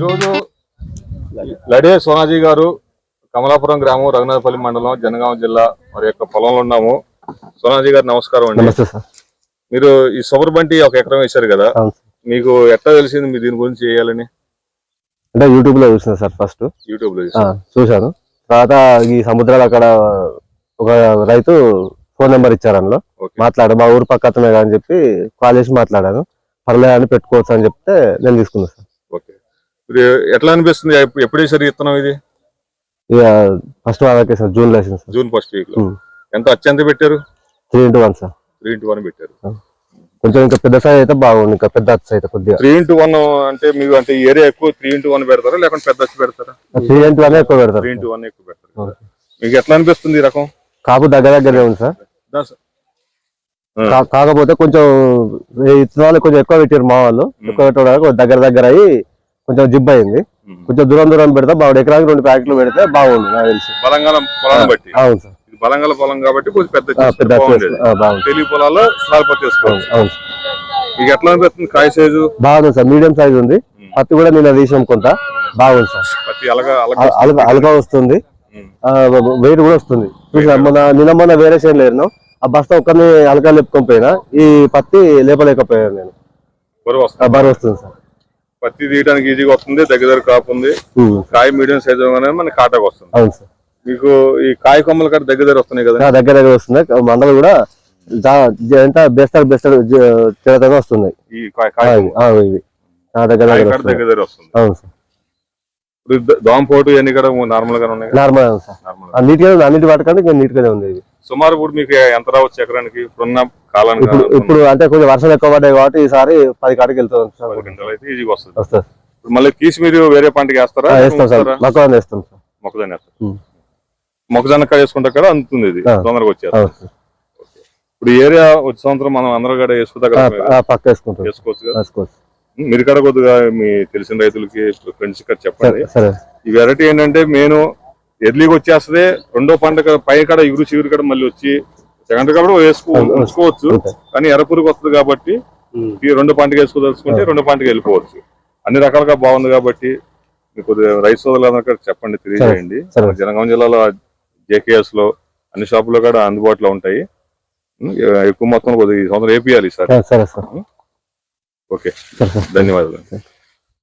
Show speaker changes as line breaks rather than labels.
ఈరోజు లడే సోనాజీ గారు కమలాపురం గ్రామం రఘునాథపల్లి మండలం జనగాం జిల్లా మరి యొక్క పొలంలో ఉన్నాము. సోనాజీ గారు నమస్కారం అండి.
నమస్తే సార్.
మీరు ఈ సొబర్ బంటి ఒక ఎకరం వేశారు కదా. మీకు ఎట్లా తెలిసింది మీరు దీని గురించి చేయాలని?
అంటే యూట్యూబ్లో చూసిన సార్ ఫస్ట్.
యూట్యూబ్లో.
చూశాను. తర్వాత ఈ సముద్రాలు అక్కడ ఒక రైతు ఫోన్ నెంబర్ ఇచ్చారు అందులో. మాట్లాడు మా ఊరు పక్క అతనే అని చెప్పి కాల్ చేసి మాట్లాడాను. పర్లేదు అని పెట్టుకోవచ్చు అని చెప్తే నేను తీసుకున్నాను సార్.
మీరు ఎట్లా అనిపిస్తుంది? ఎప్పు- ఎప్పుడు వేసారు విత్తనం ఇది?
ఫస్ట్ వాళ్ళకి sir June license sir.
June first
వీక్లో.
ఎంత అత్యంత పెట్టారు?
Three into one sir.
Three into one పెట్టారు.
కొంచెం ఇంకా పెద్ద సైజ్ అయితే బాగుంది ఇంకా పెద్ద అచ్చ అయితే కొద్దిగా.
త్రీ ఇంటూ వన్ అంటే మీకు అంటే ఏరియా ఎక్కువ త్రీ ఇంటూ వన్ పెడతారా? లేకుంటే పెద్ద వచ్చి పెడతారా?
త్రీ ఇంటూ వన్ ఎక్కువ పెడతారు.
త్రీ ఇంటూ వన్ ఎక్కువ పెడతారు. మీకు ఎట్లా అనిపిస్తుంది ఈ రకం?
కాపు దగ్గర దగ్గరనే ఉంది సార్. కాకపోతే కొంచెం ఇత్తనాలు కొంచెం ఎక్కువ పెట్టారు మా వాళ్ళు. ఎక్కువ పెట్టడం వల్ల కొంచెం దగ్గర దగ్గర అయ్యి కొంచెం జిబ్ అయింది. కొంచెం దూరం దూరం పెడితే బాగుంది ఎకరానికి రెండు ప్యాకెట్లు పెడితే బాగుంది నాకు తెలిసి.
పొలాన్ని బట్టి.
అవును సార్.
ఇది బలంగాల పొలం కాబట్టి కొంచెం పెద్ద
పెద్ద
పొలాల్లో
అవును
మీకు ఎట్లా అనిపిస్తుంది కాయ సైజు?
బాగుంది సార్. మీడియం సైజ్ ఉంది. పత్తి కూడా నిన్న తీసాం కొంత. బాగుంది సార్.
పత్తి అలగా అలగ
అల- అలక వస్తుంది. వెయిట్ కూడా వస్తుంది. మొన్న నిన్న మొన్న వేరే చేను లేను ఆ బస్తా ఒక్కరిని అలక లేపుకొని పోయినా ఈ పత్తి లేపలేకపోయాను నేను.
బరువు వస్తుంది
సార్.
పత్తి తీయడానికి ఈజీగా వస్తుంది దగ్గర దగ్గర కాపు ఉంది. కాయ మీడియం సైజు అనేది మన కాటాకు వస్తుంది.
అవును సార్.
మీకు ఈ కాయ కొమ్మల కాడ దగ్గర దగ్గర వస్తున్నాయి కదా?
దగ్గర దగ్గర వస్తుంది మండలు కూడా బెస్టర్ బెస్టర్ చిరతగా వస్తున్నాయి. దగ్గర దగ్గర
వస్తుంది.
అవును సార్.
దోమపోటు ఇవన్నీ కూడా నార్మల్ గానే ఉన్నాయి
నార్మల్ సార్. నీట్గా అన్నిటి వాటికంటే నీట్ గానే ఉంది ఇది.
సుమారు ఇప్పుడు మీకు ఎంత రావచ్చు ఎకరానికి? ఇప్పుడున్న కాలానికి
ఇప్పుడు ఇప్పుడు అంటే కొంచెం వర్షాలు ఎక్కువ పడ్డాయి కాబట్టి ఈసారి పది కాడికి వెళ్తాం సార్.
పది క్వింటాలు అయితే ఈజీగా వస్తుంది.
వస్తుంది
మళ్ళీ తీసి మీరు వేరే పంటకి వేస్తారా?
వేస్తాం సార్? మొక్కలు వేస్తాం సార్.
మొక్కజొన్న వేస్తారు?
ఉమ్.
మొక్కజొన్న కాయ వేసుకుంటే కూడా అందుతుంది ఇది. తొందరగా వచ్చేది ఇప్పుడు ఏరియా వచ్చే సంవత్సరం మనం అందరూ కూడా వేసుకుంటా కదా
పక్క వేసుకుంటాం.
వేసుకోవచ్చు కదా? మీరు కూడా కొద్దిగా మీ తెలిసిన రైతులకి ఫ్రెండ్స్ ఇక్కడ చెప్పండి. ఈ వెరైటీ ఏంటంటే మెయిన్ ఎర్లీగా వచ్చేస్తుంది రెండో పంట పై కాడ ఇగురు చిగురు కాడ మళ్ళీ వచ్చి సెకండ్ కూడా వేసుకో ఉంచుకోవచ్చు.
ఓకే.
కానీ ఎర్రపురుగు వస్తుంది కాబట్టి ఈ రెండు పంటకి వేసుకోదలుచుకుంటే రెండు పంటకి వెళ్ళిపోవచ్చు. అన్ని రకాలుగా బాగుంది కాబట్టి మీకు రైతు సోదరులందరూ చెప్పండి తెలియజేయండి. జనగాం జిల్లాలో జేకేఎస్లో అన్ని షాపుల్లో కూడా అందుబాటులో ఉంటాయి. ఎక్కువ మొత్తం కొద్దిగా ఈ సంవత్సరం ఏపీయాలి సార్ ఓకే. ధన్యవాదాలు.